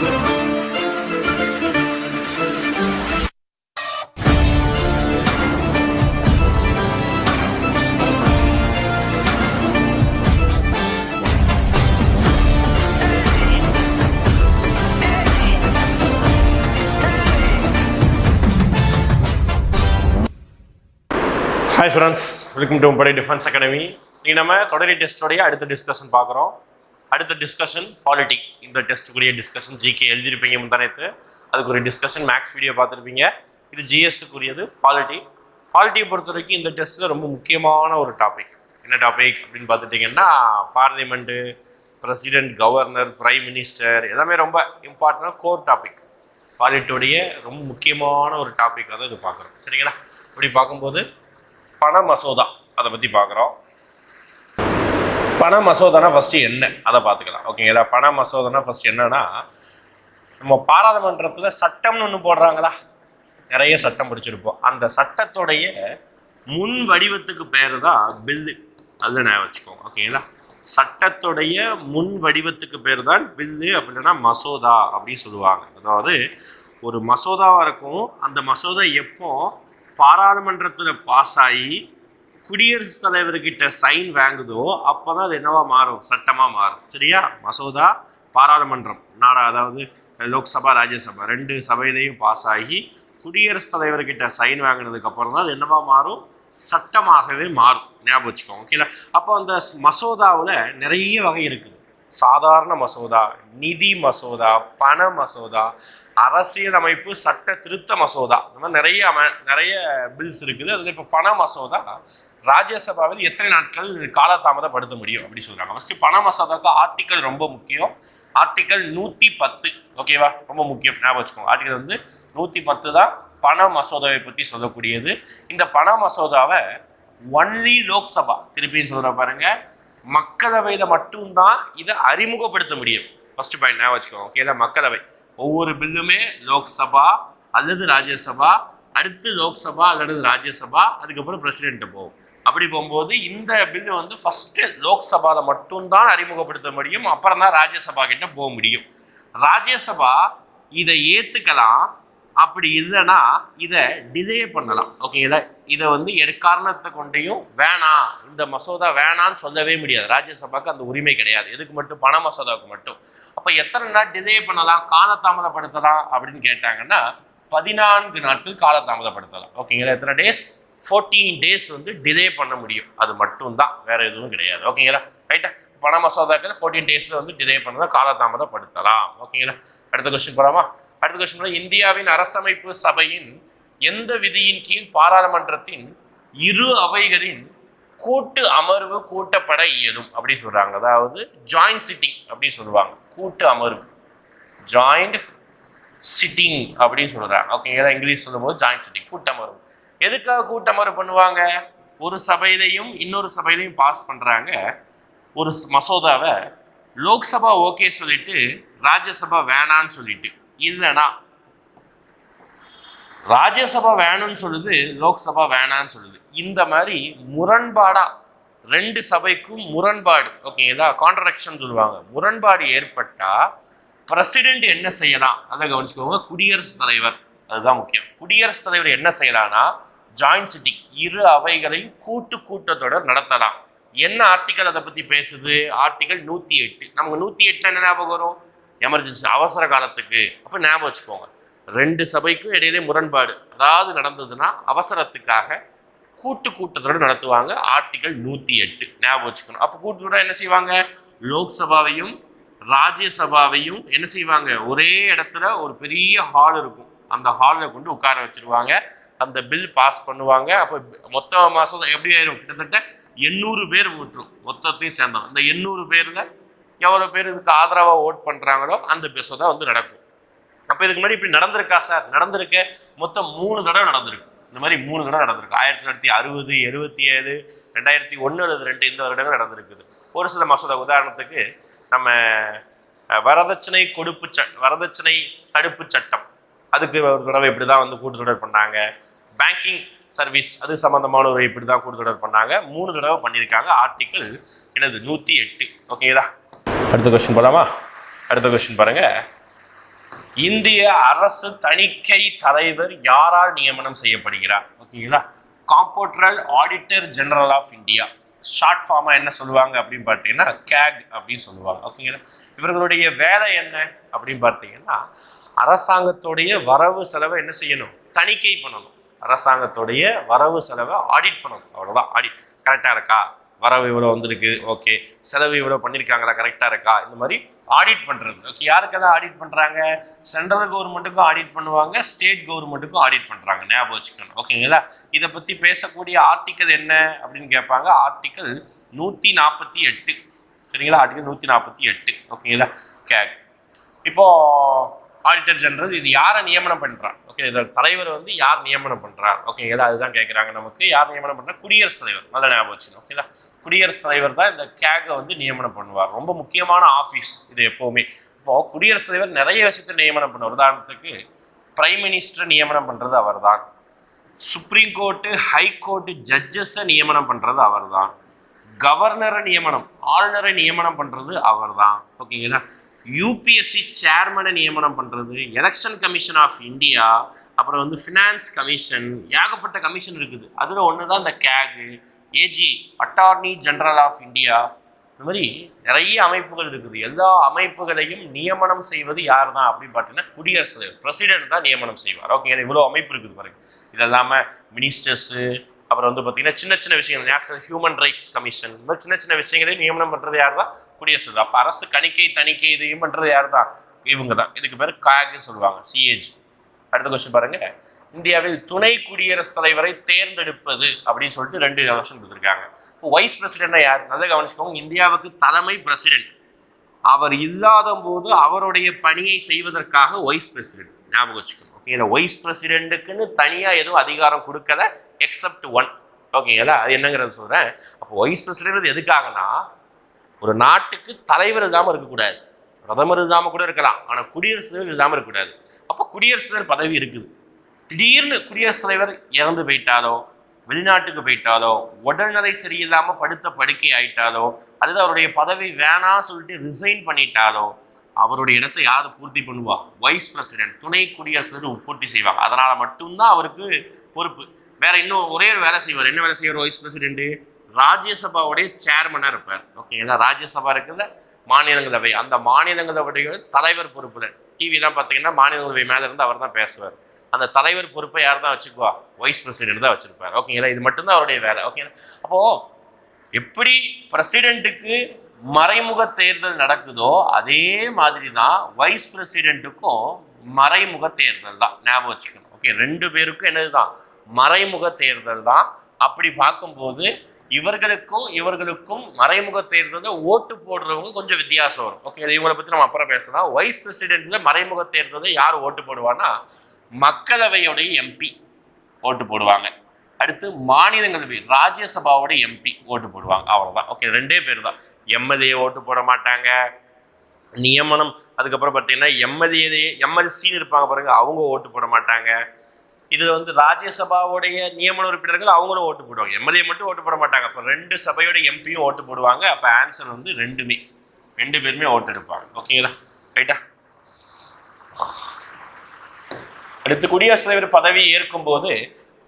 Hi students welcome to Padai defence academy நீ நம்ம தொடரி டெஸ்டோடைய அடுத்த டிஸ்கஷன் பார்க்குறோம். அடுத்த டிஸ்கஷன் பாலிட்டி இந்த டெஸ்ட்டுக்குரிய டிஸ்கஷன் ஜிகே எழுதியிருப்பீங்க முந்தானத்து அதுக்கு ஒரு டிஸ்கஷன் மேக்ஸ் வீடியோ பார்த்துருப்பீங்க. இது ஜிஎஸ்க்குரியது பாலிட்டி பாலிட்டியை பொறுத்த வரைக்கும் இந்த டெஸ்ட்டில் ரொம்ப முக்கியமான ஒரு டாபிக் என்ன டாபிக் அப்படின்னு பார்த்துட்டிங்கன்னா parliament president governor prime minister எல்லாமே ரொம்ப இம்பார்ட்டண்டான கோர் டாபிக் பாலிட்டியோடைய ரொம்ப முக்கியமான ஒரு டாப்பிக்காக தான் இது பார்க்குறோம். சரிங்களா? இப்படி பார்க்கும்போது பண மசோதா அதை பற்றி பார்க்குறோம். பண மசோதானா ஃபஸ்ட்டு என்ன? அதை பார்த்துக்கலாம். ஓகேங்களா? பண மசோதானா ஃபஸ்ட் என்னன்னா நம்ம பாராளுமன்றத்தில் சட்டம்னு ஒன்று போடுறாங்களா? நிறைய சட்டம் படிச்சிருப்போம். அந்த சட்டத்துடைய முன் வடிவத்துக்கு பேர் தான் பில்லு. அதில் நான் வச்சுக்கோங்க. ஓகேங்களா? சட்டத்துடைய முன் வடிவத்துக்கு பேர் தான் பில்லு அப்படின்னா மசோதா அப்படின்னு சொல்லுவாங்க. அதாவது ஒரு மசோதாவாக இருக்கும். அந்த மசோதா எப்போ பாராளுமன்றத்தில் பாஸ் ஆகி குடியரசுத் தலைவர்கிட்ட சைன் வாங்குதோ அப்போ தான் அது என்னவா மாறும்? சட்டமாக மாறும். சரியா? மசோதா பாராளுமன்றம். நாடா அதாவது லோக்சபா ராஜ்யசபா. ரெண்டு சபையிலையும் பாஸ் ஆகி குடியரசுத் தலைவர்கிட்ட சைன் வாங்கினதுக்கு அப்புறம் தான் அது என்னவா மாறும்? சட்டமாகவே மாறும். ஞாபகம் வச்சுக்கோங்க ஓகேங்களா அப்போ அந்த மசோதாவில் நிறைய வகை இருக்குது. சாதாரண மசோதா நிதி மசோதா பண மசோதா அரசியலமைப்பு சட்ட திருத்த மசோதா. இந்த மாதிரி நிறைய நிறைய பில்ஸ் இருக்குது. அதில் இப்போ பண மசோதா ராஜ்யசபாவில் எத்தனை நாட்கள் காலதாமதப்படுத்த முடியும் அப்படின்னு சொல்கிறாங்க ஃபஸ்ட்டு பண மசோதாவுக்கு ஆர்டிக்கல் ரொம்ப முக்கியம். ஆர்டிக்கல் நூற்றி பத்து ஓகேவா ரொம்ப முக்கியம் ஞாபகம் வச்சுக்கோங்க. ஆர்டிக்கல் வந்து நூற்றி பத்து தான் பண மசோதாவை பற்றி சொல்லக்கூடியது. இந்த பண மசோதாவை ஒன்லி லோக்சபா திருப்பியும் சொல்கிற பாருங்க மக்களவையில் மட்டும்தான் இதை அறிமுகப்படுத்த முடியும். ஃபர்ஸ்ட் பாயிண்ட் ஞாபகம் வச்சுக்கோங்க ஓகேதா மக்களவை. ஒவ்வொரு பில்லுமே லோக்சபா அல்லது ராஜ்யசபா அடுத்து லோக்சபா அல்லது ராஜ்யசபா அதுக்கப்புறம் பிரசிடென்ட்டை போகும். அப்படி போகும்போது இந்த பில்லு வந்து ஃபஸ்ட்டு லோக்சபாவில் மட்டும்தான் அறிமுகப்படுத்த முடியும் அப்புறம் தான் ராஜ்யசபா கிட்ட போக முடியும். ராஜ்யசபா இதை ஏற்றுக்கலாம் அப்படி இல்லைன்னா இதை டிலே பண்ணலாம். ஓகேங்களா இதை வந்து எக்காரணத்தை கொண்டையும் வேணாம் இந்த மசோதா வேணான்னு சொல்லவே முடியாது. ராஜ்யசபாவுக்கு அந்த உரிமை கிடையாது. எதுக்கு மட்டும்? பண மசோதாவுக்கு மட்டும். அப்போ எத்தனை நாள் டிலே பண்ணலாம்? காலதாமதப்படுத்தலாம் அப்படின்னு கேட்டாங்கன்னா பதினான்கு நாட்கள் காலதாமதப்படுத்தலாம். ஓகேங்களா எத்தனை டேஸ் ஃபோர்டீன் டேஸ் வந்து டிலே பண்ண முடியும். அது மட்டும்தான். வேற எதுவும் கிடையாது. ஓகேங்களா ரைட்டா பண மசோதாக்கள் ஃபோர்டீன் டேஸில் வந்து டிலே பண்ணலாம் காலதாமதப்படுத்தலாம். ஓகேங்களா அடுத்த கொஸ்டின் போகலாமா அடுத்த கொஸ்டின் இந்தியாவின் அரசமைப்பு சபையின் எந்த விதியின் கீழ் பாராளுமன்றத்தின் இரு அவைகளின் கூட்டு அமர்வு கூட்டப்பட இயலும்? அப்படின்னு சொல்கிறாங்க அதாவது ஜாயிண்ட் சிட்டிங் அப்படின்னு சொல்லுவாங்க. கூட்டு அமர்வு. ஜாயிண்ட் சிட்டிங் அப்படின்னு சொல்கிறாங்க ஓகேங்களா இங்கிலீஷ் சொல்லும்போது ஜாயிண்ட் சிட்டிங் கூட்டமர்வு எதுக்காக கூட்டமர்வு பண்ணுவாங்க? ஒரு சபையிலையும் இன்னொரு சபையிலையும் பாஸ் பண்ணுறாங்க ஒரு மசோதாவை லோக்சபா ஓகே சொல்லிட்டு ராஜ்யசபா வேணான்னு சொல்லிட்டு. இல்லைனா ராஜ்யசபா வேணும்னு சொல்லுது லோக்சபா வேணான்னு சொல்லுது. இந்த மாதிரி முரண்பாடாக ரெண்டு சபைக்கும் முரண்பாடு ஓகேங்களா கான்ட்ரடிக்ஷன் சொல்லுவாங்க. முரண்பாடு ஏற்பட்டா பிரசிடென்ட் என்ன செய்யலாம்? அதை கவனிச்சுக்கோங்க. குடியரசுத் தலைவர் அதுதான் முக்கியம். குடியரசுத் தலைவர் என்ன செய்யலாம்னா ஜாயின்ட் சிட்டி இரு அவைகளையும் கூட்டு கூட்டத்தொடர் நடத்தலாம். என்ன ஆர்டிக்கல் அதை பற்றி பேசுது? ஆர்டிக்கல் நூற்றி எட்டு. நமக்கு நூற்றி எட்டு என்ன ஞாபகம் வரும்? எமர்ஜென்சி அவசர காலத்துக்கு. அப்போ ஞாபகம் வச்சுக்கோங்க. ரெண்டு சபைக்கும் இடையிலே முரண்பாடு. அதாவது நடந்ததுன்னா அவசரத்துக்காக கூட்டு கூட்டத்தோடு நடத்துவாங்க. ஆர்டிகல் நூற்றி எட்டு. ஞாபகம் வச்சுக்கணும். அப்போ கூட்டத்தொடர் என்ன செய்வாங்க? லோக்சபாவையும் ராஜ்யசபாவையும் என்ன செய்வாங்க? ஒரே இடத்துல ஒரு பெரிய ஹால் இருக்கும். அந்த ஹாலில் கொண்டு உட்கார வச்சிருவாங்க. அந்த பில் பாஸ் பண்ணுவாங்க. அப்போ மொத்த மாதம் எப்படி ஆயிரும்? கிட்டத்தட்ட எண்ணூறு பேர் விட்டுரும் மொத்தத்தையும் சேர்ந்தோம் அந்த எண்ணூறு பேரில் எவ்வளோ பேர் இதுக்கு ஆதரவாக ஓட் பண்ணுறாங்களோ அந்த பெசோதா வந்து நடக்கும். அப்போ இதுக்கு முன்னாடி இப்படி நடந்திருக்கா சார்? நடந்திருக்கு. மொத்தம் மூணு தடவை நடந்திருக்கு. இந்த மாதிரி மூணு தடவை நடந்திருக்கு. ஆயிரத்தி தொள்ளாயிரத்தி அறுபது எழுபத்தி ஏழு ரெண்டாயிரத்தி ஒன்று அல்லது ரெண்டு இந்த வருடங்கள் நடந்திருக்குது. ஒரு சில மசோதா. உதாரணத்துக்கு நம்ம வரதட்சணை கொடுப்பு ச வரதட்சணை தடுப்பு சட்டம். அதுக்கு ஒரு தடவை இப்படி தான் வந்து கூட்டுத்தொடர் பண்ணாங்க. பேங்கிங் சர்வீஸ் அது சம்மந்தமான ஒரு இப்படி தான் கூட்டுத்தொடர் பண்ணாங்க. மூணு தடவை பண்ணியிருக்காங்க. ஆர்டிக்கல் எனது நூற்றி எட்டு. ஓகேங்களா அடுத்த கொஸ்டின் போலாமா? அடுத்த கொஸ்டின் பாருங்க. இந்திய அரசு தணிக்கை தலைவர் யாரால் நியமனம் செய்யப்படுகிறார்? ஓகேங்களா comptroller auditor general of India short ஃபார்மாக என்ன சொல்லுவாங்க அப்படின்னு பார்த்தீங்கன்னா கேக் அப்படின்னு சொல்லுவாங்க. ஓகேங்களா இவர்களுடைய வேலை என்ன அப்படின்னு பார்த்தீங்கன்னா அரசாங்கத்துடைய வரவு செலவை என்ன செய்யணும்? தணிக்கை பண்ணணும். அரசாங்கத்துடைய வரவு செலவை ஆடிட் பண்ணணும். அவ்வளோதான் ஆடிட் கரெக்டாக இருக்கா? வரவு இவ்வளோ வந்திருக்கு. ஓகே செலவு இவ்வளோ பண்ணியிருக்காங்களா கரெக்டாக இருக்கா? இந்த மாதிரி ஆடிட் பண்ணுறது ஓகே யாருக்கெல்லாம் ஆடிட் பண்ணுறாங்க சென்ட்ரல் கவர்மெண்ட்டுக்கும் ஆடிட் பண்ணுவாங்க. ஸ்டேட் கவர்மெண்ட்டுக்கும் ஆடிட் பண்ணுறாங்க ஞாபகம் வச்சுக்கணும். ஓகேங்களா இதை பற்றி பேசக்கூடிய ஆர்டிக்கல் என்ன அப்படின்னு கேட்பாங்க. ஆர்டிக்கல் நூற்றி நாற்பத்தி எட்டு. சரிங்களா? ஆர்டிக்கல் நூற்றி நாற்பத்தி எட்டு ஓகேங்களா கே இப்போ ஆடிட்டர் ஜெனரல் இது யாரை நியமனம் பண்ணுறான் ஓகே இதோட தலைவர் வந்து யார் நியமனம் பண்ணுறான் ஓகேங்களா அதுதான் கேட்குறாங்க நமக்கு. யார் நியமனம் பண்ணுறா குடியரசுத் தலைவர். நல்ல ஞாபகம் வச்சு ஓகேங்களா குடியரசுத் தலைவர் தான் இந்த கேகை வந்து நியமனம் பண்ணுவார். ரொம்ப முக்கியமான ஆஃபீஸ் இது எப்போவுமே. இப்போது குடியரசுத் தலைவர் நிறைய விஷயத்தை நியமனம் பண்ணுவார். உதாரணத்துக்கு பிரைம் மினிஸ்டர் நியமனம் பண்ணுறது அவர் தான் சுப்ரீம் கோர்ட்டு ஹை கோர்ட்டு ஜட்ஜஸை நியமனம் பண்ணுறது அவர் தான் கவர்னரை நியமனம் ஆளுநரை நியமனம் பண்ணுறது அவர் தான் ஓகேங்களா யூபிஎஸ்சி சேர்மனை நியமனம் பண்ணுறது எலெக்ஷன் கமிஷன் ஆஃப் இந்தியா அப்புறம் வந்து ஃபினான்ஸ் கமிஷன் ஏகப்பட்ட கமிஷன் இருக்குது. அதில் ஒன்று தான் இந்த கேகு AG attorney general of India இந்த மாதிரி நிறைய அமைப்புகள் இருக்குது. எல்லா அமைப்புகளையும் நியமனம் செய்வது யார் தான் அப்படின்னு பார்த்தீங்கன்னா குடியரசு தலைவர் பிரசிடென்ட் தான் நியமனம் செய்வார். ஓகே இவ்வளோ அமைப்பு இருக்குது பாருங்க. இது இல்லாமல் மினிஸ்டர்ஸு அப்புறம் வந்து பார்த்தீங்கன்னா சின்ன சின்ன விஷயங்கள் நேஷனல் ஹியூமன் ரைட்ஸ் கமிஷன் இந்த மாதிரி சின்ன சின்ன விஷயங்களையும் நியமனம் பண்ணுறது யார் தான் குடியரசு தலைவர். அப்போ அரசு கணிக்கை தணிக்கை இதையும் பண்ணுறது யார் தான் இவங்க தான் இதுக்கு பேர் காகு சொல்லுவாங்க. சிஏஜி அடுத்த கொஸ்டின் பாருங்க. இந்தியாவில் துணை குடியரசுத் தலைவரை தேர்ந்தெடுப்பது அப்படின்னு சொல்லிட்டு ரெண்டு ஆப்ஷன் கொடுத்துருக்காங்க. இப்போ வைஸ் பிரசிடென்ட்னா யார்? நல்லா கவனிச்சுக்கோங்க. இந்தியாவுக்கு தலைமை பிரசிடென்ட் அவர் இல்லாத போது அவருடைய பணியை செய்வதற்காக வைஸ் பிரசிடென்ட் ஞாபகம் வச்சுக்கணும். ஓகேங்களா வைஸ் பிரசிடென்ட்டுக்குன்னு தனியாக எதுவும் அதிகாரம் கொடுக்கல எக்ஸப்ட் ஒன் ஓகேங்களா அது என்னங்கிறது சொல்கிறேன் அப்போ வைஸ் பிரசிடென்ட் எதுக்காகனா ஒரு நாட்டுக்கு தலைவர் இல்லாமல் இருக்கக்கூடாது. பிரதமர் இல்லாமல் கூட இருக்கலாம். ஆனால் குடியரசுத் தலைவர் இல்லாமல் இருக்கக்கூடாது. அப்போ குடியரசுத் தலைவர் பதவி இருக்குது. திடீர்னு குடியரசுத் தலைவர் இறந்து போயிட்டாலோ வெளிநாட்டுக்கு போயிட்டாலோ உடல்நிலை சரியில்லாமல் படுத்த படுக்கை ஆயிட்டாலோ அல்லது அவருடைய பதவி வேணாம் சொல்லிட்டு ரிசைன் பண்ணிட்டாலோ அவருடைய இடத்தை யார் பூர்த்தி பண்ணுவா? வைஸ் பிரசிடென்ட் துணை குடியரசு தலைவர் பூர்த்தி செய்வாங்க. அதனால் மட்டும்தான் அவருக்கு பொறுப்பு. வேற இன்னும் ஒரே ஒரு வேலை செய்வார். என்ன வேலை செய்வார்? வைஸ் பிரசிடென்ட் ராஜ்யசபாவுடைய சேர்மனாக இருப்பார். ஓகேங்களா ராஜ்யசபா இருக்குல்ல மாநிலங்களவை. அந்த மாநிலங்களவையுடைய தலைவர் பொறுப்பில் டிவி தான் பார்த்தீங்கன்னா மாநிலங்களவை மேலே இருந்து அவர் தான் பேசுவார். அந்த தலைவர் பொறுப்பை யார் தான் வச்சுக்குவா? வைஸ் பிரசிடென்ட் தான் வச்சுருப்பார். ஓகேங்களா இது மட்டும்தான் அவருடைய வேலை. ஓகேங்களா அப்போது எப்படி பிரசிடெண்ட்டுக்கு மறைமுக தேர்தல் நடக்குதோ அதே மாதிரி தான் வைஸ் பிரசிடெண்ட்டுக்கும் மறைமுக தேர்தல் தான். ஞாபகம் வச்சுக்கணும். ஓகே ரெண்டு பேருக்கும் என்னது தான் மறைமுக தேர்தல் தான். அப்படி பார்க்கும்போது இவர்களுக்கும் இவர்களுக்கும் மறைமுக தேர்தலில் ஓட்டு போடுறவங்க கொஞ்சம் வித்தியாசம் வரும். ஓகே இவங்களை பற்றி நம்ம அப்புறம் பேசலாம். வைஸ் பிரசிடென்ட்ல மறைமுக தேர்தலில் யார் ஓட்டு போடுவான்னா மக்களவையோடைய எம்பி ஓட்டு போடுவாங்க. அடுத்து மாநிலங்களவை ராஜ்யசபாவோட எம்பி ஓட்டு போடுவாங்க. அவ்வளோதான் ஓகே ரெண்டே பேர் தான் எம்எல்ஏ ஓட்டு போட மாட்டாங்க. நியமனம் அதுக்கப்புறம் பார்த்தீங்கன்னா எம்எல்ஏ எம்எல்சின்னு இருப்பாங்க பாருங்க அவங்க ஓட்டு போட மாட்டாங்க. இதில் வந்து ராஜ்யசபாவுடைய நியமன உறுப்பினர்கள் அவங்களும் ஓட்டு போடுவாங்க. எம்எல்ஏ மட்டும் ஓட்டு போட மாட்டாங்க. அப்போ ரெண்டு சபையோட எம்பியும் ஓட்டு போடுவாங்க. அப்போ ஆன்சர் வந்து ரெண்டுமே. ரெண்டு பேருமே ஓட்டு எடுப்பாங்க. ஓகேங்களா ரைட்டா அடுத்து குடியரசுத் தலைவர் பதவி ஏற்கும்போது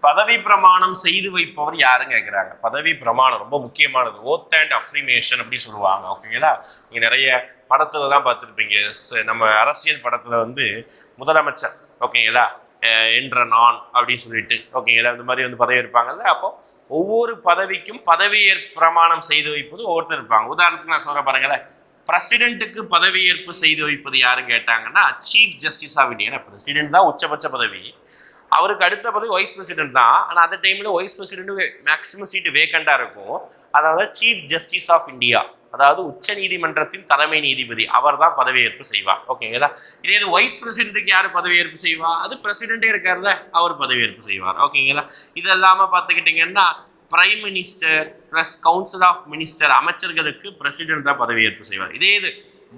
பதவி பிரமாணம் செய்து வைப்பவர் யாருன்னு கேட்குறாங்க பதவி பிரமாணம் ரொம்ப முக்கியமானது. ஓத் அண்ட் அஃப்ரிமேஷன் அப்படி சொல்லுவாங்க. ஓகேங்களா நீங்கள் நிறைய படத்துலலாம் பார்த்துருப்பீங்க. நம்ம அரசியல் படத்தில் வந்து முதலமைச்சர். ஓகேங்களா என்ற நான் அப்படின்னு சொல்லிட்டு. ஓகேங்களா இந்த மாதிரி வந்து பதவி இருப்பாங்கல்ல அப்போ ஒவ்வொரு பதவிக்கும் பதவியேற் பிரமாணம் செய்து வைப்பது ஒவ்வொருத்தர் இருப்பாங்க. உதாரணத்துக்கு நான் சொல்கிறேன் பாருங்களேன். பிரசிடென்ட்டுக்கு பதவியேற்பு செய்து வைப்பது யாருன்னு கேட்டாங்கன்னா chief justice of India president தான் உச்சபட்ச பதவி. அவருக்கு அடுத்த பதவி வைஸ் பிரசிடென்ட் தான். ஆனால் அந்த டைமில் வைஸ் பிரசிடென்ட் மேக்ஸிமம் சீட்டு வேக்கண்டாக இருக்கும். அதாவது சீஃப் ஜஸ்டிஸ் ஆஃப் இந்தியா அதாவது உச்ச நீதிமன்றத்தின் தலைமை நீதிபதி அவர் தான் பதவியேற்பு செய்வார். ஓகேங்களா இதே இது வைஸ் பிரசிடென்ட்டுக்கு யார் பதவியேற்பு செய்வா? அது பிரசிடென்ட்டே இருக்காருல அவர் பதவியேற்பு செய்வார். ஓகேங்களா இது இல்லாமல் பார்த்துக்கிட்டிங்கன்னா prime minister plus council of minister அமைச்சர்களுக்கு பிரசிடென்ட் தான் பதவியேற்பு செய்வார். இதே இது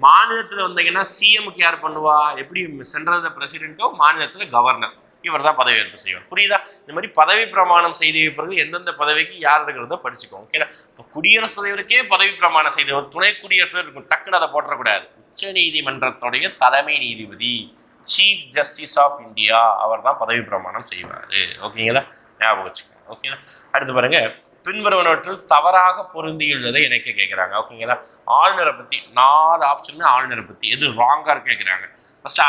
மாநிலத்தில் வந்தீங்கன்னா சிஎம்க்கு யார் பண்ணுவா? எப்படி சென்ட்ரல் பிரசிடென்ட்டோ மாநிலத்தில் கவர்னர் இவர் தான் பதவியேற்பு செய்வார். புரியுதா? இந்த மாதிரி பதவி பிரமாணம் செய்து வைப்பவர்கள் எந்தெந்த பதவிக்கு யார் இருக்கிறதோ படிச்சுக்கோங்க ஓகேங்களா இப்போ குடியரசுத் தலைவருக்கே பதவி பிரமாணம் செய்து துணை குடியரசு இருக்கும் டக்குன்னு அதை போட்டக்கூடாது உச்ச நீதிமன்றத்துடைய தலைமை நீதிபதி சீஃப் ஜஸ்டிஸ் ஆஃப் இந்தியா அவர் தான் பதவி பிரமாணம் செய்வார். ஓகேங்களா ஞாபகம் வச்சுக்கோங்க ஓகேங்களா அடுத்து பாருங்க பின்வருவனவற்றில் தவறாக பொருந்தியுள்ளதை இணைக்க கேட்குறாங்க. ஓகேங்களா? ஆளுநரை பற்றி நாலு ஆப்ஷனுமே ஆளுநரை பற்றி எது ராங்காக கேட்குறாங்க. ஃபர்ஸ்ட்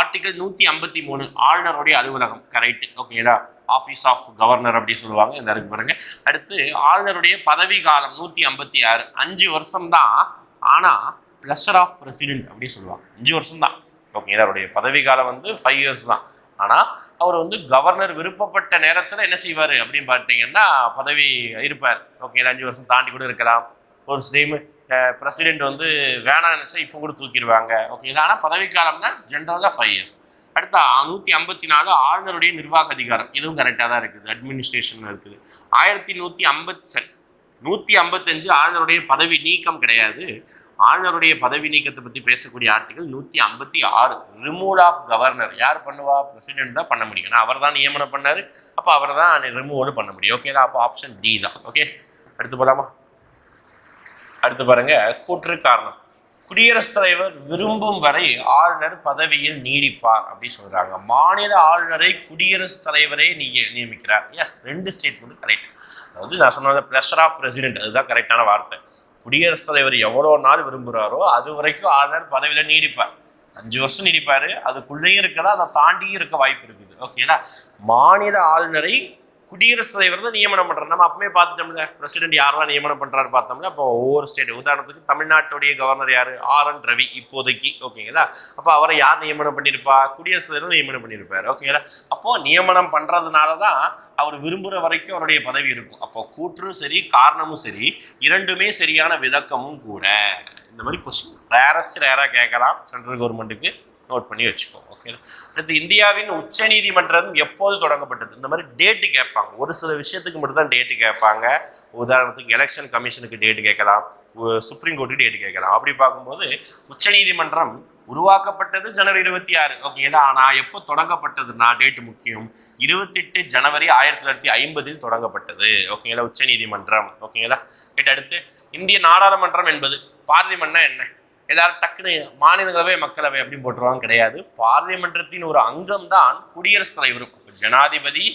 ஆர்டிகல் நூற்றி ஐம்பத்தி மூணு ஆளுநருடைய அலுவலகம் கரெக்ட் ஓகேங்களா? ஆஃபீஸ் ஆஃப் கவர்னர் அப்படி சொல்லுவாங்க இந்த இருக்கு பாருங்க. அடுத்து ஆளுநருடைய பதவி காலம் நூற்றி ஐம்பத்தி ஆறு அஞ்சு வருஷம் தான் ஆனால் ப்ளஷர் ஆஃப் பிரசிடென்ட் அப்படின்னு சொல்லுவாங்க. அஞ்சு வருஷம் தான் ஓகேங்களா? அவருடைய பதவி காலம் வந்து ஃபைவ் இயர்ஸ் தான். ஆனால் அவர் வந்து கவர்னர் விருப்பப்பட்ட நேரத்தில் என்ன செய்வார் அப்படின்னு பார்த்தீங்கன்னா பதவி இருப்பார். ஓகே அஞ்சு வருஷம் தாண்டி கூட இருக்கலாம். ஒரு ஸ்டீம் பிரசிடென்ட் வந்து வேணாம் நினச்சா இப்போ கூட தூக்கிடுவாங்க. ஓகேங்களா ஆனால் பதவிக்காலம்னா ஜென்ரலாக ஃபைவ் இயர்ஸ் அடுத்த நூற்றி ஐம்பத்தி நாலு ஆளுநருடைய நிர்வாக அதிகாரம். இதுவும் கரெக்டாக தான் இருக்குது. அட்மினிஸ்ட்ரேஷன் இருக்குது. ஆயிரத்தி நூற்றி ஐம்பத்தி சரி நூற்றி ஐம்பத்தஞ்சு ஆளுநருடைய பதவி நீக்கம் கிடையாது. ஆளுநருடைய பதவி நீக்கத்தை பற்றி பேசக்கூடிய ஆர்டிகல் நூற்றி ஐம்பத்தி ஆறு. ரிமூவல் ஆஃப் கவர்னர் யார் பண்ணுவா? பிரசிடென்ட் தான் பண்ண முடியும். ஏன்னா அவர் தான் நியமனம் பண்ணார். அப்போ அவர் தான் ரிமூவலும் பண்ண முடியும். ஓகேங்களா அப்போ ஆப்ஷன் டி தான். ஓகே அடுத்து போகலாமா அடுத்து பாருங்கள் கூற்று காரணம். குடியரசுத் தலைவர் விரும்பும் வரை ஆளுநர் பதவியில் நீடிப்பார் அப்படின்னு சொல்கிறாங்க மாநில ஆளுநரை குடியரசுத் தலைவரே நீ நியமிக்கிறார். எஸ் ரெண்டு ஸ்டேட்மெண்ட் கரெக்ட் அதாவது நான் சொன்ன ப்ரெஷர் ஆஃப் பிரசிடென்ட் அதுதான் கரெக்டான வார்த்தை. குடியரசுத் தலைவர் எவ்வளோ நாள் விரும்புகிறாரோ அது வரைக்கும் ஆளுநர் பதவியில் நீடிப்பார். அஞ்சு வருஷம் நீடிப்பார் அதுக்குள்ளேயும் இருக்கிறதா அதை தாண்டியும் இருக்க வாய்ப்பு இருக்குது. ஓகேங்களா மாநில ஆளுநரை குடியரசுத் தலைவர் தான் நியமனம் பண்ணுறாரு நம்ம அப்பவே பார்த்துட்டோம்ல பிரசிடென்ட் யாரெல்லாம் நியமனம் பண்ணுறாரு பார்த்தோம்ல அப்போ ஒவ்வொரு ஸ்டேட் உதாரணத்துக்கு தமிழ்நாட்டுடைய கவர்னர் யார்? ஆர் என் ரவி இப்போதைக்கு ஓகேங்களா? அப்போ அவரை யார் நியமனம் பண்ணியிருப்பா? குடியரசுத் தலைவர் நியமனம் பண்ணியிருப்பாரு ஓகேங்களா? அப்போ நியமனம் பண்ணுறதுனால தான் அவர் விரும்புகிற வரைக்கும் அவருடைய பதவி இருக்கும். அப்போ கூற்றும் சரி காரணமும் சரி இரண்டுமே சரியான விளக்கமும் கூட. இந்த மாதிரி கொஸ்டின் ரேரஸ்ட் ரேராக கேட்கலாம் சென்ட்ரல் கவர்மெண்ட்டுக்கு நோட் பண்ணி வச்சுக்கோ ஓகே அடுத்து இந்தியாவின் உச்ச நீதிமன்றம் எப்போது தொடங்கப்பட்டது? இந்த மாதிரி டேட்டு கேட்பாங்க. ஒரு சில விஷயத்துக்கு மட்டும் தான் டேட்டு கேட்பாங்க. உதாரணத்துக்கு எலெக்ஷன் கமிஷனுக்கு டேட்டு கேட்கலாம். சுப்ரீம் கோர்ட்டுக்கு டேட்டு கேட்கலாம். அப்படி பார்க்கும்போது உச்ச நீதிமன்றம் உருவாக்கப்பட்டது ஜனவரி இருபத்தி ஆறு ஓகேங்களா ஆனால் எப்போ தொடங்கப்பட்டதுன்னா டேட்டு முக்கியம்? இருபத்தெட்டு ஜனவரி ஆயிரத்தி தொள்ளாயிரத்தி ஐம்பதில் தொடங்கப்பட்டது ஓகேங்களா உச்ச நீதிமன்றம் ஓகேங்களா அடுத்து இந்திய நாடாளுமன்றம் என்பது பார்லிமெண்ட்னா என்ன? எல்லாரும் டக்குன்னு மாநிலங்களவை மக்களவை அப்படின்னு போட்டுருவாங்க கிடையாது. பார்லிமெண்டத்தின் ஒரு அங்கம் தான் குடியரசுத் தலைவரும் ஜனாதிபதி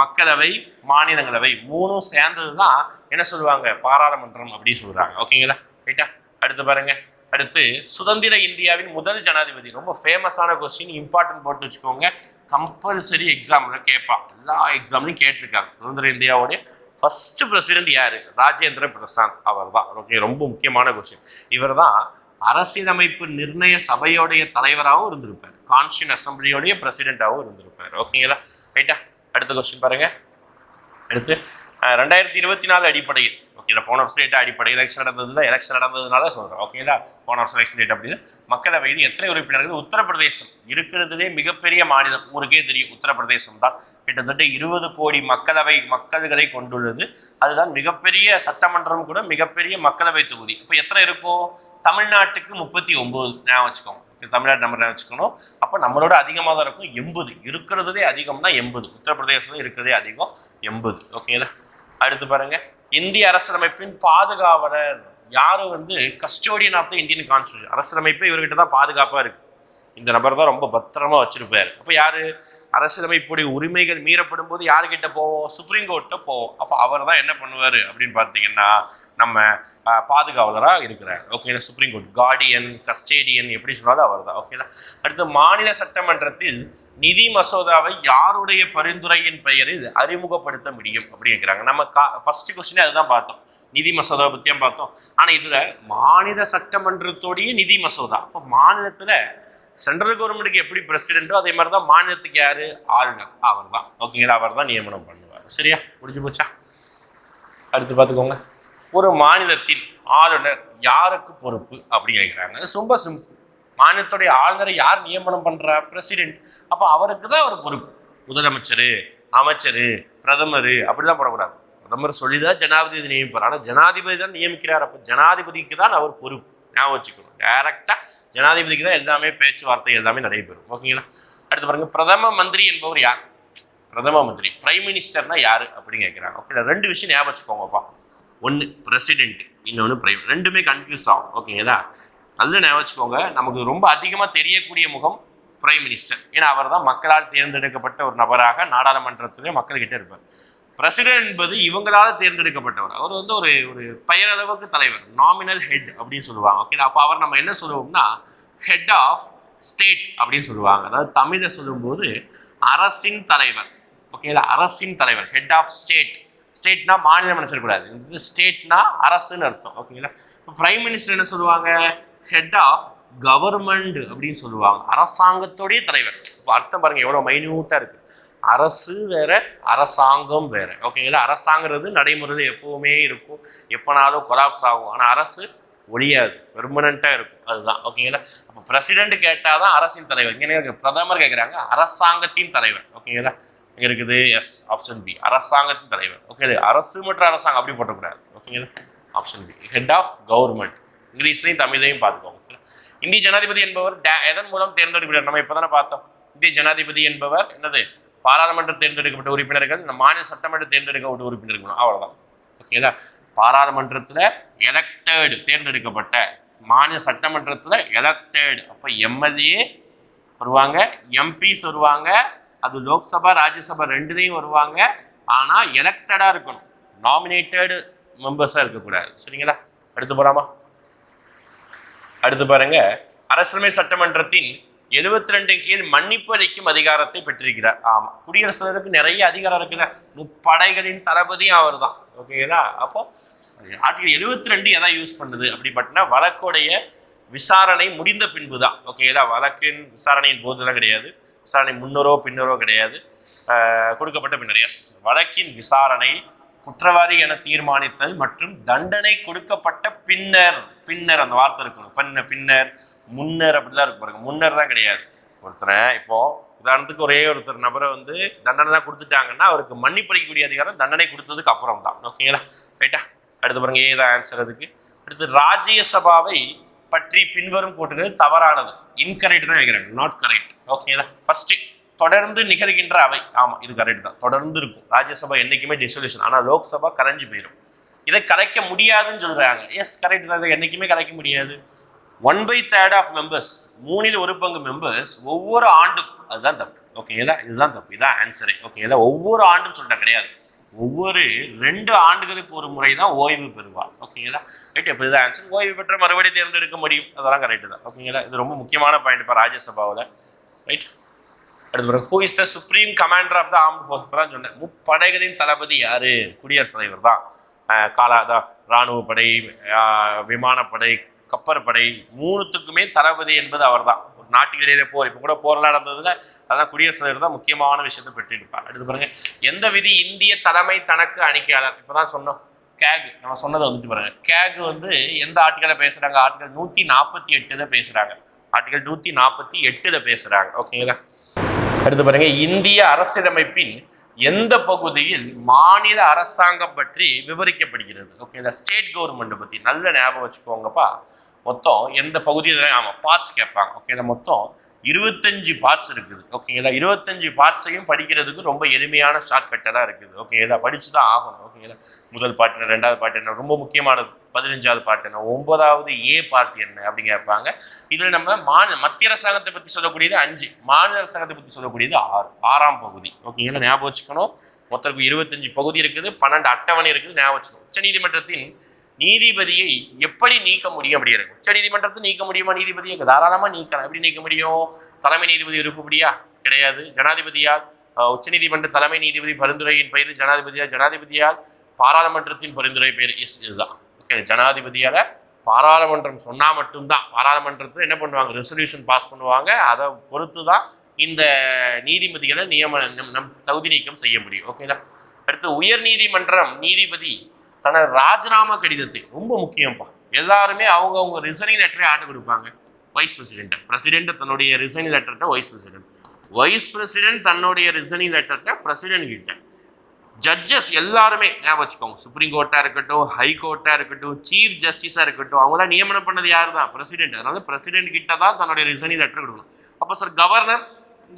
மக்களவை மாநிலங்களவை மூணும் சேர்ந்தது தான் என்ன சொல்லுவாங்க? பாராளுமன்றம் அப்படின்னு சொல்கிறாங்க ஓகேங்களா? ரைட்டா அடுத்து பாருங்க. அடுத்து சுதந்திர இந்தியாவின் முதல் ஜனாதிபதி. ரொம்ப ஃபேமஸான கொஸ்டின் இம்பார்ட்டன்ட் போட்டு வச்சுக்கோங்க. கம்பல்சரி எக்ஸாம்ல கேட்பான். எல்லா எக்ஸாம்லையும் கேட்டிருக்காங்க. சுதந்திர இந்தியாவுடைய ஃபர்ஸ்ட் பிரசிடென்ட் யாரு? ராஜேந்திர பிரசாந்த். அவர் தான் ஓகே ரொம்ப முக்கியமான கொஸ்டின் இவர் தான் அரசியலமைப்பு நிர்ணய சபையோடைய தலைவராகவும் இருந்திருப்பார். கான்ஸ்டியூன் அசம்பிளியோடைய பிரசிடென்ட்டாகவும் இருந்திருப்பார். ஓகேங்களா? ரைட்டா அடுத்த கொஸ்டின் பாருங்க. அடுத்து ரெண்டாயிரத்தி இருபத்தி நாலு அடிப்படையில் இதில் போன வருஷம் டேட்டா அடிப்படையில் எலெக்ஷன் நடந்ததுல எலெக்ஷன் நடந்ததுனால சொல்கிறேன் ஓகேங்களா போன வருஷம் எலெக்ஷன் டேட் அப்படின்னு. மக்களவையில் எத்தனை உறுப்பினர்கள்? உத்தரப்பிரதேசம். இருக்கிறதுலே மிகப்பெரிய மாநிலம். ஊருக்கே தெரியும் உத்தரப்பிரதேசம் தான். கிட்டத்தட்ட இருபது கோடி மக்களவை மக்கள்களை கொண்டுள்ளது. அதுதான் மிகப்பெரிய சட்டமன்றம் கூட மிகப்பெரிய மக்களவை தொகுதி. இப்போ எத்தனை இருக்கும் தமிழ்நாட்டுக்கு முப்பத்தி ஒம்பது ஞாபகம் வச்சுக்கோங்க. தமிழ்நாடு நம்ம ஞாபகம் வச்சுக்கணும். அப்போ நம்மளோட அதிகமாக தான் இருக்கும். எண்பது. இருக்கிறதுலே அதிகம்னா எண்பது. உத்தரப்பிரதேசத்தில் இருக்கிறதே அதிகம். எண்பது. ஓகேங்களா அடுத்து பாருங்கள் இந்திய அரசியலமைப்பின் பாதுகாவலர் யாரும் வந்து? Custodian of the Indian constitution அரசியலமைப்பு இவர்கிட்ட தான் பாதுகாப்பாக இருக்குது இந்த நபர் தான் ரொம்ப பத்திரமா வச்சுருப்பார். அப்போ யார்? அரசியலமைப்புடைய உரிமைகள் மீறப்படும் போது யாருக்கிட்ட போவோம் சுப்ரீம் கோர்ட்டை போவோம். அப்போ அவர் தான் என்ன பண்ணுவார் அப்படின்னு பார்த்தீங்கன்னா நம்ம பாதுகாவலராக இருக்கிறார். ஓகேங்களா சுப்ரீம் கோர்ட் கார்டியன் கஸ்டேடியன் எப்படி சொன்னாலும் அவர் தான். ஓகேங்களா அடுத்து மாநில சட்டமன்றத்தில் நிதி மசோதாவை யாருடைய பரிந்துரையின் பெயரில் அறிமுகப்படுத்த முடியும் அப்படிங்கிறாங்க. நம்ம கா ஃபர்ஸ்ட் கொஸ்டினே அதுதான் பார்த்தோம். நிதி மசோதாவை பற்றியும் பார்த்தோம். ஆனால் இதில் மாநில சட்டமன்றத்தோடைய நிதி மசோதா. அப்போ மாநிலத்தில் சென்ட்ரல் கவர்மெண்ட்டுக்கு எப்படி பிரசிடென்ட்டோ அதே மாதிரி தான் மாநிலத்துக்கு யார்? ஆளுநர். அவர் தான் ஓகேங்களா? அவர் தான் நியமனம் பண்ணுவார். சரியா? முடிஞ்சு போச்சா? அடுத்து பார்த்துக்கோங்க. ஒரு மாநிலத்தின் ஆளுநர் யாருக்கு பொறுப்பு அப்படிங்கிறாங்க. ரொம்ப சிம்பிள் மாநிலத்துடைய ஆளுநரை யார் நியமனம் பண்ணுறா பிரசிடென்ட் அப்போ அவருக்கு தான் ஒரு பொறுப்பு. முதலமைச்சர் அமைச்சர் பிரதமர் அப்படிதான் போடக்கூடாது. பிரதமர் சொல்லி தான் ஜனாதிபதி நியமிப்பார். ஆனால் ஜனாதிபதி தான் நியமிக்கிறார். அப்போ ஜனாதிபதிக்கு தான் அவர் பொறுப்பு. ஞாபகம் வச்சுக்கணும். டைரக்டாக ஜனாதிபதிக்கு தான் எல்லாமே பேச்சுவார்த்தை எல்லாமே நடைபெறும். ஓகேங்களா அடுத்து பாருங்க. பிரதம மந்திரி என்பவர் யார்? பிரதம மந்திரி. பிரைம் மினிஸ்டர்னா யார் அப்படின்னு கேட்குறாங்க. ஓகே ரெண்டு விஷயம் ஞாபகம் வச்சுக்கோங்கப்பா. ஒன்று பிரசிடென்ட் இன்னொன்று பிரைம் ரெண்டுமே கன்ஃபியூஸ் ஆகும். ஓகேங்களா நல்ல ஞாபகம் வச்சுக்கோங்க. நமக்கு ரொம்ப அதிகமாக தெரியக்கூடிய முகம் பிரைம் மினிஸ்டர் ஏன்னா அவர் தான் மக்களால் தேர்ந்தெடுக்கப்பட்ட ஒரு நபராக நாடாளுமன்றத்திலே மக்கள்கிட்ட இருப்பார். பிரசிடென்ட் என்பது இவங்களால் தேர்ந்தெடுக்கப்பட்டவர். அவர் வந்து ஒரு ஒரு பெயரளவுக்கு தலைவர். நாமினல் ஹெட் அப்படின்னு சொல்லுவாங்க. ஓகே அப்போ அவர் நம்ம என்ன சொல்லுவோம்னா ஹெட் ஆஃப் ஸ்டேட் அப்படின்னு சொல்லுவாங்க. அதாவது தமிழை சொல்லும்போது அரசின் தலைவர். ஓகேங்களா அரசின் தலைவர் ஹெட் ஆஃப் ஸ்டேட் ஸ்டேட்னா மாநிலம் நினச்சிடக்கூடாது. ஸ்டேட்னா அரசுன்னு அர்த்தம். ஓகேங்களா இப்போ பிரைம் மினிஸ்டர் என்ன சொல்லுவாங்க? ஹெட் ஆஃப் கவர்மெண்ட் அப்படின்னு சொல்லுவாங்க. அரசாங்கத்தோடைய தலைவர். இப்போ அர்த்தம் பாருங்க எவ்வளோ மைன்யூட்டாக இருக்கு. அரசு வேற அரசாங்கம் வேற. ஓகேங்களா அரசாங்கிறது நடைமுறையில் எப்பவுமே இருக்கும். எப்போனாலும் கொலாப்ஸ் ஆகும். ஆனால் அரசு ஒழியாது. பெர்மனண்ட்டாக இருக்கும். அதுதான். ஓகேங்களா அப்போ பிரசிடென்ட் கேட்டால் தான் அரசின் தலைவர். இங்கே பிரதமர் கேட்குறாங்க அரசாங்கத்தின் தலைவர். ஓகேங்களா இங்கே இருக்குது எஸ் ஆப்ஷன் பி அரசாங்கத்தின் தலைவர். ஓகே அரசு மற்றும் அரசாங்கம் அப்படி போட்டக்கூடாது. ஓகேங்களா option B head of government இங்கிலீஷ்லையும் தமிழையும் பார்த்துக்கோங்க. இந்திய ஜனாதிபதி என்பவர் டே- எதன் மூலம் தேர்ந்தெடுக்கப்பட்டார்? நம்ம இப்போ தானே பார்த்தோம். இந்திய ஜனாதிபதி என்பவர் என்னது? பாராளுமன்ற தேர்ந்தெடுக்கப்பட்ட உறுப்பினர்கள் இந்த மாநில சட்டமன்ற தேர்ந்தெடுக்கப்பட்ட உறுப்பினர்கள் அவ்வளோதான் ஓகேங்களா பாராளுமன்றத்தில் எலக்டேடு தேர்ந்தெடுக்கப்பட்ட மாநில சட்டமன்றத்தில் எலக்டேடு அப்போ எம்எல்ஏ வருவாங்க எம்பிஸ் வருவாங்க அது லோக்சபா ராஜ்யசபா ரெண்டுலேயும் வருவாங்க. ஆனால் எலெக்டடாக இருக்கணும். நாமினேட்டட் மெம்பர்ஸாக இருக்கக்கூடாது. சரிங்களா? எடுத்து போகலாமா அடுத்து பாருங்க. அரசியலமை சட்டமன்றத்தின் 72 ரெண்டு கீழ் மன்னிப்பு அளிக்கும் அதிகாரத்தை பெற்றிருக்கிறார். ஆமா குடியரசு தலைவருக்கு நிறைய அதிகாரம் இருக்குல்ல. முப்படைகளின் தளபதியும் அவர் தான் ஓகேங்களா அப்போ ஆர்டிகல் 72 ரெண்டு எதை யூஸ் பண்ணுது அப்படி பார்த்தீங்கன்னா வழக்குடைய விசாரணை முடிந்த பின்பு தான் ஓகேங்களா வழக்கின் விசாரணையின் போதெல்லாம் கிடையாது. விசாரணை முன்னரோ பின்னரோ கிடையாது. கொடுக்கப்பட்ட பின்னர். எஸ் வழக்கின் விசாரணை குற்றவாளி என தீர்மானித்தல் மற்றும் தண்டனை கொடுக்கப்பட்ட பின்னர் பின்னர் அந்த வார்த்தை இருக்கணும். பின்ன பின்னர் முன்னர் அப்படிலாம் இருக்கு பாருங்க. முன்னர் தான் கிடையாது. ஒருத்தரை இப்போ உதாரணத்துக்கு ஒரே ஒருத்தர் நபரை வந்து தண்டனை தான் கொடுத்துட்டாங்கன்னா அவருக்கு மன்னிப்பளிக்கக்கூடிய அதிகாரம் தண்டனை கொடுத்ததுக்கு அப்புறம் தான். ஓகேங்களா? ரைட்டா அடுத்து பாருங்க ஏதான் ஆன்சர் அதுக்கு. அடுத்து ராஜ்யசபாவை பற்றி பின்வரும் கூட்டுகள் தவறானது. இன்கரெக்ட் தான் வைக்கிறாங்க. நாட் கரெக்ட் ஓகேங்களா? ஃபர்ஸ்ட் தொடர்ந்து நிகழ்கின்ற அவை. ஆமாம் இது கரெக்ட் தான். தொடர்ந்து இருக்கும். ராஜ்யசபா என்றைக்குமே டிசொல்யூஷன் ஆனால் லோக்சபா கலைஞ்சு போயிடும் இதை கலைக்க முடியாதுன்னு சொல்கிறாங்க எஸ் கரெக்ட் தான். என்றைக்குமே கலைக்க முடியாது. One by third of members மூணில் ஒரு பங்கு மெம்பர்ஸ் ஒவ்வொரு ஆண்டும் அதுதான் தப்பு. ஓகேங்களா இதுதான் தப்பு. இதான் ஆன்சரே ஓகேங்களா ஒவ்வொரு ஆண்டும் சொல்லிட்டா கிடையாது. ஒவ்வொரு ரெண்டு ஆண்டுகளுக்கு ஒரு முறை தான் ஓய்வு பெறுவார் ஓகேங்களா ரைட் இப்போ இதுதான் ஆன்சர் ஓய்வு பெற்ற மறுபடியும் தேர்ந்தெடுக்க முடியும். அதெல்லாம் கரெக்டு தான். ஓகேங்களா இது ரொம்ப முக்கியமான பாயிண்ட் இப்போ ராஜ்யசபாவில். ரைட் அடுத்து பிறகு who is the supreme commander of the arm force இப்போ தான் சொன்னேன். முப்படைகளின் தளபதி யார்? குடியரசுத் தலைவர் தான். காலா தான் இராணுவ படை விமானப்படை கப்பற்படை மூணுத்துக்குமே தளபதி என்பது அவர்தான். ஒரு நாட்டுக்கு இடையில போர். இப்போ கூட போரெல்லாம் நடந்ததுல அதான் குடியரசு தலைவர் தான் முக்கியமான விஷயத்தை பெற்றிருப்பார். அடுத்து பாருங்க எந்த விதி இந்திய தலைமை தனக்கு அணிக்கையாளர் இப்பதான் சொன்னோம் கேக். நம்ம சொன்னதை வந்துட்டு பாருங்க கேக் வந்து எந்த ஆர்டிக்கலை பேசுறாங்க? ஆர்டிகல் நூத்தி நாற்பத்தி எட்டுல பேசுறாங்க. ஆர்டிகல் நூத்தி நாற்பத்தி எட்டுல பேசுறாங்க. ஓகேங்களா? அடுத்து பாருங்க இந்திய அரசியலமைப்பின் எந்த பகுதியில் மாநில அரசாங்கம் பற்றி விவரிக்கப்படுகிறது? ஓகே இந்த ஸ்டேட் கவர்மெண்ட் பற்றி நல்ல ஞாபகம் வச்சுக்கோங்கப்பா. மொத்தம் எந்த பகுதியில் ஆமாம் பார்ட்ஸ் கேட்பாங்க. ஓகே மொத்தம் இருபத்தஞ்சு பார்ட்ஸ் இருக்குது. ஓகேங்களா இருபத்தஞ்சு பார்ட்ஸையும் படிக்கிறதுக்கு ரொம்ப எளிமையான ஷார்ட்கட்டெல்லாம் இருக்குது. ஓகேங்களா படிச்சு தான் ஆகணும். ஓகேங்களா முதல் பாட்டு என்ன? ரெண்டாவது பாட்டு என்ன? ரொம்ப முக்கியமானது பதினஞ்சாவது பாட்டு என்ன? ஒன்பதாவது ஏ பார்ட் என்ன? அப்படின்னு கேட்பாங்க. இதில் நம்ம மாநில மத்திய அரசாங்கத்தை பற்றி சொல்லக்கூடியது அஞ்சு. மாநில அரசாங்கத்தை பற்றி சொல்லக்கூடியது ஆறு. ஆறாம் பகுதி. ஓகேங்களா ஞாபகம் வச்சுக்கணும். மொத்தம் இருபத்தஞ்சு பகுதி இருக்குது. பன்னெண்டு அட்டவணை இருக்குது. ஞாபகம் வச்சுக்கணும். உச்சநீதிமன்றத்தின் நீதிபதியை எப்படி நீக்க முடியும்? அப்படி இருக்கு. உச்ச நீதிமன்றத்தை நீக்க முடியுமா நீதிபதியை தாராளமாக நீக்கலாம். எப்படி நீக்க முடியும்? தலைமை நீதிபதி விருப்பப்படியா? கிடையாது. ஜனாதிபதியால் உச்சநீதிமன்ற தலைமை நீதிபதி பரிந்துரையின் பெயர் ஜனாதிபதியால் ஜனாதிபதியால் பாராளுமன்றத்தின் பரிந்துரை பெயர் எஸ் இதுதான். ஓகே ஜனாதிபதியால் பாராளுமன்றம் சொன்னால் மட்டும்தான். பாராளுமன்றத்தில் என்ன பண்ணுவாங்க? ரெசல்யூஷன் பாஸ் பண்ணுவாங்க. அதை பொறுத்து தான் இந்த நீதிபதிகளை நியமன நம் நம் தகுதி நீக்கம் செய்ய முடியும். ஓகேங்களா அடுத்து உயர் நீதிமன்றம் நீதிபதி தனது ராஜினாமா கடிதத்தை ரொம்ப முக்கியம்ப்பா. எல்லாருமே அவங்கவுங்க ரிசைனிங் லெட்டரை ஆட்ட கொடுப்பாங்க. வைஸ் பிரசிடென்ட்டை பிரசிடென்ட் தன்னுடைய ரிசைனிங் லெட்டர்கிட்ட வைஸ் பிரசிடென்ட் வைஸ் பிரசிடென்ட் தன்னுடைய ரிசைனிங் லெட்டர்கிட்ட பிரசிடென்ட் கிட்ட. ஜட்ஜஸ் எல்லாருமே ஞாபகம் வச்சுக்கோங்க. சுப்ரீம் கோர்ட்டாக இருக்கட்டும் ஹை கோர்ட்டாக இருக்கட்டும் சீஃப் ஜஸ்டிஸாக இருக்கட்டும் அவங்களாம் நியமனம் பண்ணது யார் தான் பிரசிடென்ட் அதனால பிரசிடென்ட் கிட்ட தான் தன்னுடைய ரிசைனிங் லெட்டர் கொடுக்கணும். அப்போ சார் கவர்னர்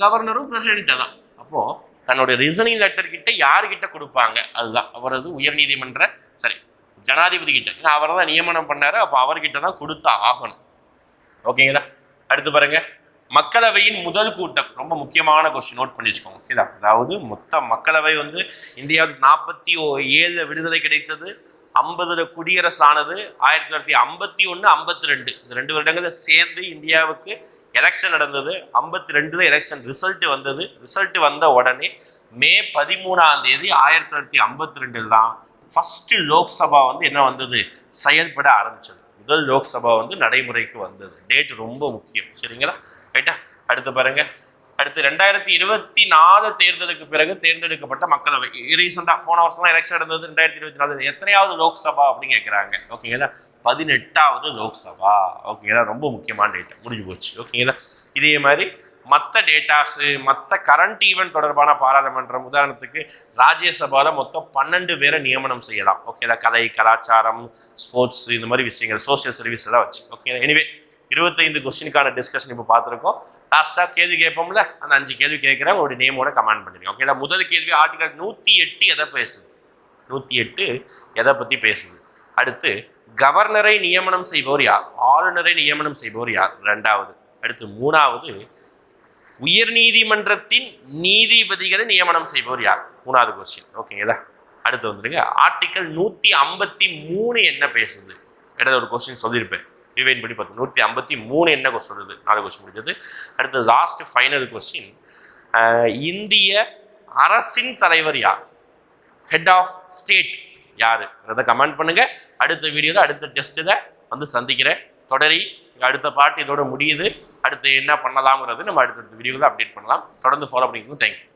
கவர்னரும் பிரசிடென்ட்டை தான். அப்போது தன்னுடைய ரிசனிங் லெட்டர் கிட்ட யாருக்கிட்ட கொடுப்பாங்க? அதுதான். அவரது உயர்நீதிமன்ற சரி ஜனாதிபதி கிட்ட. ஏன்னா அவர் தான் நியமனம் பண்ணாரு. அப்போ அவர்கிட்ட தான் கொடுத்து ஆகணும். ஓகேங்களா அடுத்து பாருங்க. மக்களவையின் முதல் கூட்டம். ரொம்ப முக்கியமான கொஸ்டின் நோட் பண்ணி வச்சுக்கோங்க. ஓகேதா அதாவது மொத்த மக்களவை வந்து இந்தியாவில் நாற்பத்தி ஏழு விடுதலை கிடைத்தது. ஐம்பதுல குடியரசானது. ஆயிரத்தி தொள்ளாயிரத்தி ஐம்பத்தி ஒன்று ஐம்பத்தி ரெண்டு. இந்த ரெண்டு வருடங்களில் சேர்ந்து இந்தியாவுக்கு எலெக்ஷன் நடந்தது. ஐம்பத்தி ரெண்டுல எலெக்ஷன் ரிசல்ட் வந்தது. ரிசல்ட் வந்த உடனே மே பதிமூணாம் தேதி ஆயிரத்தி தொள்ளாயிரத்தி ஐம்பத்தி ரெண்டில் தான் ஃபர்ஸ்ட் லோக்சபா வந்து என்ன வந்தது? செயல்பட ஆரம்பிச்சது. முதல் லோக்சபா வந்து நடைமுறைக்கு வந்தது. டேட் ரொம்ப முக்கியம். சரிங்களா? ரைட்டா அடுத்து பாருங்கள் அடுத்து ரெண்டாயிரத்தி இருபத்தி நாலு தேர்தலுக்கு பிறகு தேர்ந்தெடுக்கப்பட்ட மக்களவை. ரீசெண்டாக போன வருஷம் தான் எலெக்ஷன் நடந்தது. ரெண்டாயிரத்தி இருபத்தி நாலு எத்தனையாவது லோக்சபா அப்படின்னு கேட்குறாங்க ஓகேங்களா பதினெட்டாவது லோக்சபா. ஓகேங்களா ரொம்ப முக்கியமான டேட்டா முடிஞ்சு போச்சு. ஓகேங்களா இதே மாதிரி மற்ற டேட்டாஸு மற்ற கரண்ட் ஈவெண்ட் தொடர்பான பாராளுமன்றம் உதாரணத்துக்கு ராஜ்யசபாவில் மொத்தம் பன்னெண்டு பேரை நியமனம் செய்யலாம். ஓகேங்களா கலை கலாச்சாரம் ஸ்போர்ட்ஸ் இந்த மாதிரி விஷயங்கள் சோஷியல் சர்வீஸ் எல்லாம் வச்சு. ஓகேங்களா எனிவே இருபத்தைந்து கொஸ்டினுக்கான டிஸ்கஷன் இப்போ பார்த்துருக்கோம். லாஸ்ட்டாக கேள்வி கேட்போம்ல? அந்த அஞ்சு கேள்வி கேட்குறேன். உங்களுடைய நேமோட கமெண்ட் பண்ணிருக்கேன் ஓகேங்களா முதல் கேள்வி ஆர்டிகல் நூற்றி எட்டு எதை பேசுது? நூற்றி எட்டு எதை பற்றி பேசுது? அடுத்து கவர்னரை நியமனம் செய்பவர் யார்? ஆளுநரை நியமனம் செய்பவர் யார்? ரெண்டாவது அடுத்து மூணாவது உயர் நீதிமன்றத்தின் நீதிபதிகளை நியமனம் செய்பவர் யார்? மூணாவது கொஸ்டின் ஓகேங்களா அடுத்து வந்துருங்க. ஆர்டிக்கல் நூற்றி ஐம்பத்தி மூணு என்ன பேசுது? இடத்துல ஒரு கொஸ்டின் சொல்லியிருப்பேன். டிவைன் படி பார்த்து நூற்றி ஐம்பத்தி மூணு என்ன கொஸ்டின் சொல்லுது நாலு கொஸ்டின் முடிஞ்சது. அடுத்தது லாஸ்ட் ஃபைனல் கொஸ்டின் இந்திய அரசின் தலைவர் யார்? ஹெட் ஆஃப் ஸ்டேட் யார் அதை கமெண்ட் பண்ணுங்க. அடுத்த வீடியோவில் அடுத்த டெஸ்ட்டில் வந்து சந்திக்கிறேன். தொடரி. அடுத்த பாட்டு இதோட முடியுது. அடுத்து என்ன பண்ணலாம்ங்கிறது நம்ம அடுத்தடுத்த வீடியோவில் அப்டேட் பண்ணலாம். தொடர்ந்து ஃபாலோ பண்ணிக்கோங்க. தேங்க்யூ